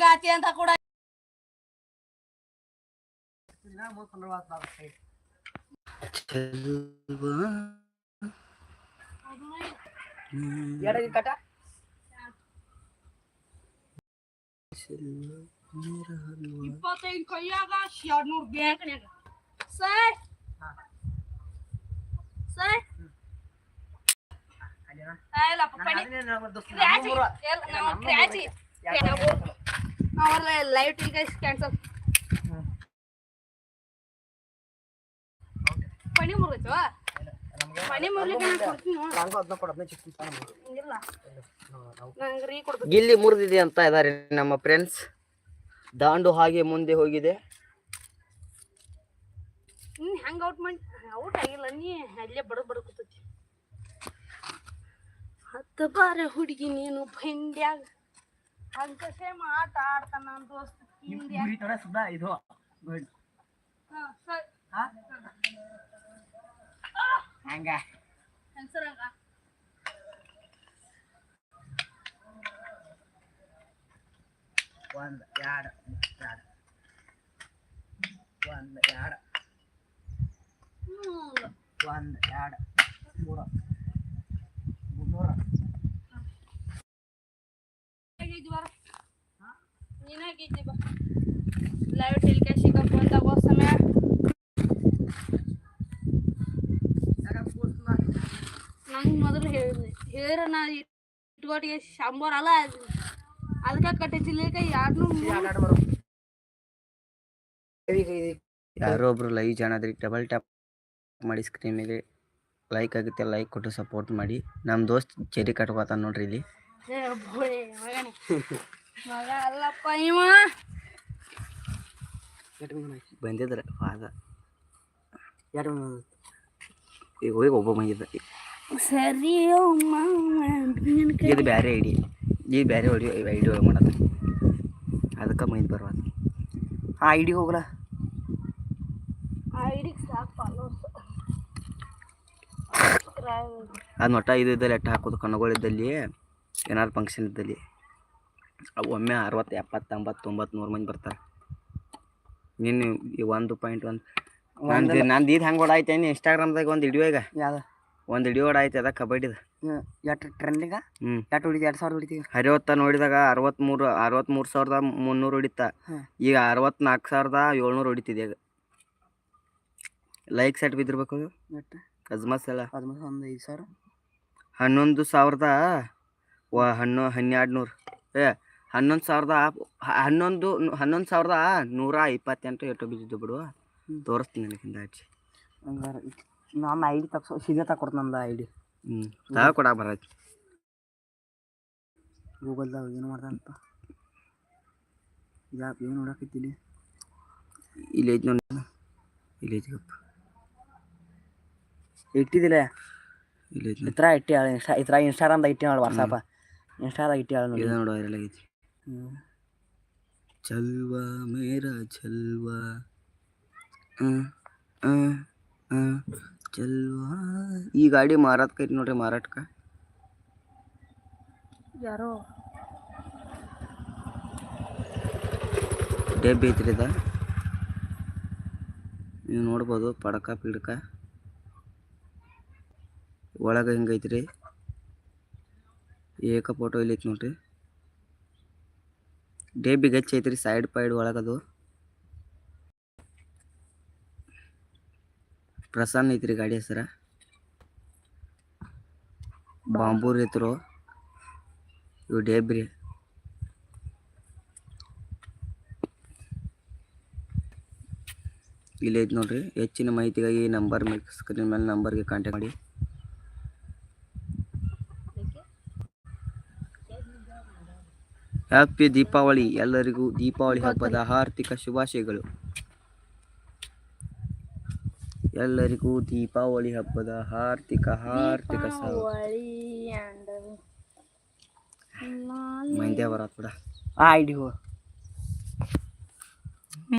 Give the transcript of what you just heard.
ಗಾತಿ ಅಂತ ಕೂಡ ಇಪ್ಪತ್ತೈದು ಕೈಯಾಗ ಎರಡ್ನೂರು ಬ್ಯಾಂಕ್ನ್ಯಾಗ ಸರ್. ಸರ್. ಇಲ್ಲಪ್ಪ ಕ್ರ್ಯಾಚಿ. ಲೈವ್ ಟೆಲಿಕಾಸ್ಟ್ ಕ್ಯಾನ್ಸಲ್ ಪಣಿ ಮುರಿತು ಪಣಿ ಮುರ್ಲಿಕ್ಕೆ ನಾನು ಕೊಡ್ತೀನಿ. ನಂಗೂ ಅದನ್ನ ಕೊಡು ಅದನ್ನ ಚಿಕ್ಕ ಇಲ್ಲ ನಂಗೆ ರೀ ಕೊಡ್ಬೇಕು ಗಿಲ್ಲಿ ಮುರಿದಿದೆ ಅಂತ ಇದ್ದಾರೆ ನಮ್ಮ ಫ್ರೆಂಡ್ಸ್ ದಾಂಡು ಹಾಗೆ ಮುಂದೆ ಹೋಗಿದೆ. ನೀನು ಹೆಂಗೆ ಔಟ್ ಮಾಡಿ ಔಟ್ ಆಗಿಲ್ಲ ನೀ ಅಲ್ಲೇ ಬಡದ್ ಬಡ ಕೂತೈತಿ. ಹತ್ತ ಬಾರ ಹುಡುಗಿ ನೀನು ಬಂಡ್ಯಾಗ ಹಂಗಸೆ ಮಾತಾಡ್ತಾನ ಆಡ್ತಾನ ನನ್ನ ದೋಸ್ತ ಹಿಂಡ್ಯಾಗ ಸುದಾ ಇದು. ಹಾ, ಸರಿ. ಹಂಗ. ಹೆಂಗ್ಸರಂಗ ಒಂದ್ ಎರಡು ಎರಡ್. ಒಂದ್ ಎರಡು. ಒಂದ್ ಎರಡು. ಮೂರ ಮುನ್ನೂರ ಬಾರ ನೀನ್ ಹೇಗಿದ್ದಿ ಬಾ. ಲೈವ್ ಟೆಲಿಕಾಸ್ಟಿಗೆ ಬಂದಾಗ ಸಮಯ. ನಂಗೆ ಮೊದಲು ಹೇಳಿದ್ನಿ ಹೇಳಿರ ನಾ ಇಟ್ಕೊಟ್ಟಿಗೆ ಶಂಬರ್ ಅಲ್ಲ ಅದಕ್ಕೆ ಕಟ್ಟಿಸಿಲಿಕ್ಕೆ ಎರಡು ಯಾರೋ ಒಬ್ರು ಲೈವ್ ಜಾಣದ್ರಿ ಡಬಲ್ ಟ್ಯಾಪ್ ಮಾಡಿ ಸ್ಕ್ರೀನ್ ಮೇಲೆ ಲೈಕ್ ಆಗುತ್ತೆ ಲೈಕ್ ಕೊಟ್ಟು ಸಪೋರ್ಟ್ ಮಾಡಿ. ನಮ್ಮ ದೋಸ್ತ್ ಚೆರಿ ಕಟ್ಕೋತಾನ ನೋಡ್ರಿ ಇಲ್ಲಿ. ಮಗ ಅಲ್ಲಪ್ಪ ಇವ ಬಂದಿದ್ರ ಎರಡು ಈಗ ಹೋಗಿ ಒಬ್ಬ ಬಂದಿದ್ದ. ಸರಿ ಇದು ಬೇರೆ ಐಡಿ. ಈ ಬೇರೆ ಹೊಡಿ ಐಡಿ ಒಳಗೆ ಮಾಡದ ಅದಕ್ಕೆ ಮೈದ್ ಬರ್ಬಾರ್ದು ಆ ಐಡಿ ಹೋಗ್ಲ? ಐಡಿಗೆ ಸಾಕು ಫಾಲೋರ್ಸ್ ಅದು ನೊಟ್ಟ ಇದು ಇದ್ದಲ್ಲಿ ಎಟ್ಟ ಹಾಕೋದು ಕಣ್ಣುಗಳಿದ್ದಲ್ಲಿ. ಏನಾರು ಫಂಕ್ಷನ್ ಇದ್ದಲ್ಲಿ. ಅವು ಒಮ್ಮೆ ಅರವತ್ತು ಎಪ್ಪತ್ತು ಎಂಬತ್ತು ತೊಂಬತ್ತು ನೂರು ಮಂದಿ ಬರ್ತಾರೆ. ನಿನ್ನ ಈ ಒಂದು ಪಾಯಿಂಟ್ ಒಂದು ನಂದು ನಂದು ಇದು ಹೆಂಗೆ ಏನು ಇನ್ಸ್ಟಾಗ್ರಾಮ್ದಾಗ ಒಂದು ವಿಡಿಯೋ ಈಗ. ಯಾವ್ದು? ಒಂದು ವಿಡಿಯೋ ಓಡಾಯ್ತು ಅದ ಕಬಡ್ಡಿದ ಎಷ್ಟು ಟ್ರೆಂಡಿಗ ಹ್ಞೂ ಎಷ್ಟು ಹೊಡಿತು ಎರಡು ಸಾವಿರ ಹೊಡಿತೀವಿ ಹರಿವತ್ತ ನೋಡಿದಾಗ ಅರವತ್ತ್ಮೂರು ಅರವತ್ತ್ಮೂರು ಸಾವಿರದ ಮುನ್ನೂರು ಹೊಡಿತ. ಈಗ ಅರವತ್ನಾಲ್ಕು ಸಾವಿರದ ಏಳ್ನೂರು ಹೊಡಿತಿದೆ ಈಗ. ಲೈಕ್ ಸೆಟ್ ಬಿದ್ದಿರ್ಬೇಕು ಅದು ಎಲ್ಲ. ಹದಿಮೂರು ಒಂದು ಐದು ಸಾವಿರ. ಹನ್ನೊಂದು ಸಾವಿರದ ವ ಹನ್ನೊ ಹನ್ನೆರಡು ನೂರು ಏ ಹನ್ನೊಂದು ಸಾವಿರದ ಹನ್ನೊಂದು ಹನ್ನೊಂದು ಸಾವಿರದ ನೂರ ಇಪ್ಪತ್ತೆಂಟು ಎಷ್ಟು ಬಿದ್ದಿದ್ದು ಬಿಡು. ತೋರಿಸ್ತೀನಿ ನನಗಿಂದ ಹಚ್ಚಿ ಹಂಗಾರೆ. ನಮ್ಮ ಐ ಡಿ ತಗ್ಸೋ ಸೀದಾ ತಗೊಡ್ತು ನಮ್ದು ಐ ಡಿ ಹ್ಞೂ ತಾ ಕೊಡಕ್ಕೆ ಬರತ್ತೆ ಗೂಗಲ್ದಾಗ ಏನು ಮಾಡ್ದಂತ ಯಾಕೆ ಏನು ನೋಡಕತ್ತಿಲಿ ಇಲ್ಲಿ ಐತಿ ನೋಡಿ. ಇಲ್ಲಿ ಐತಿ ಗಪ್ಪ ಇಟ್ಟಿದ್ದಿಲ್ಲ. ಇಲ್ಲಿ ಇತ್ರ ಇಟ್ಟಿ ಇನ್ಸ್ಟಾ ಇತ್ರ ಇನ್ಸ್ಟಾಗ್ರಾಮ್ದಾಗ ಇಟ್ಟಿ ನೋಡಿ ವಾಟ್ಸಪ್ಪ ಇನ್ಸ್ಟಾದಾಗ ಇಟ್ಟಿ ಹೇಳಿ ನೋಡಿ. ಇದು ನೋಡು ಐತಿ ಹ್ಞೂ ಚಲ್ವಾ ಮೇರಾ ಚಲ್ವಾ. ಚಲ್ವಾ. ಈ ಗಾಡಿ ಮಾರಾಟಕ್ಕೆ ಐತಿ ನೋಡ್ರಿ ಮಾರಾಟಕ್ಕೆ ಯಾರೋ? ಡೇಬ್ ಐತ್ರಿ ಇದ. ನೀವು ನೋಡ್ಬೋದು ಪಡಕ ಪಿಡಕ. ಒಳಗೆ ಹಿಂಗೈತ್ರಿ? ಏಕ ಫೋಟೋ ಇಲ್ಲಿ ಐತಿ ನೋಡ್ರಿ. ಡೇಬಿ ಗಚ್ಚ ಐತ್ರಿ ಸೈಡ್ ಪೈಡ್ ಒಳಗದು ಪ್ರಸನ್ನ ಐತ್ರಿ ಗಾಡಿ ಹೆಸರ. ಬಾಂಬೂರ್ ಐತ್ರು. ಇವು ಡೇಬ್ರಿ. ಇಲ್ಲಿ ಐತಿ ನೋಡ್ರಿ, ಹೆಚ್ಚಿನ ಮಾಹಿತಿಗಾಗಿ ನಂಬರ್ ಮೇಲೆ ಸ್ಕ್ರೀನ್ ಮೇಲೆ ನಂಬರ್ಗೆ ಕಾಂಟ್ಯಾಕ್ಟ್ ಮಾಡಿ. ಹ್ಯಾಪಿ ದೀಪಾವಳಿ. ಎಲ್ಲರಿಗೂ ದೀಪಾವಳಿ ಹಬ್ಬದ ಹಾರ್ದಿಕ ಶುಭಾಶಯಗಳು. ಎಲ್ಲರಿಗೂ ದೀಪಾವಳಿ ಹಬ್ಬದ ಹಾರ್ದಿಕ ಹಾರ್ದಿಕ ದೀಪಾವಳಿ ಕೂಡ ಆಯ್ಡಿ ಹೋ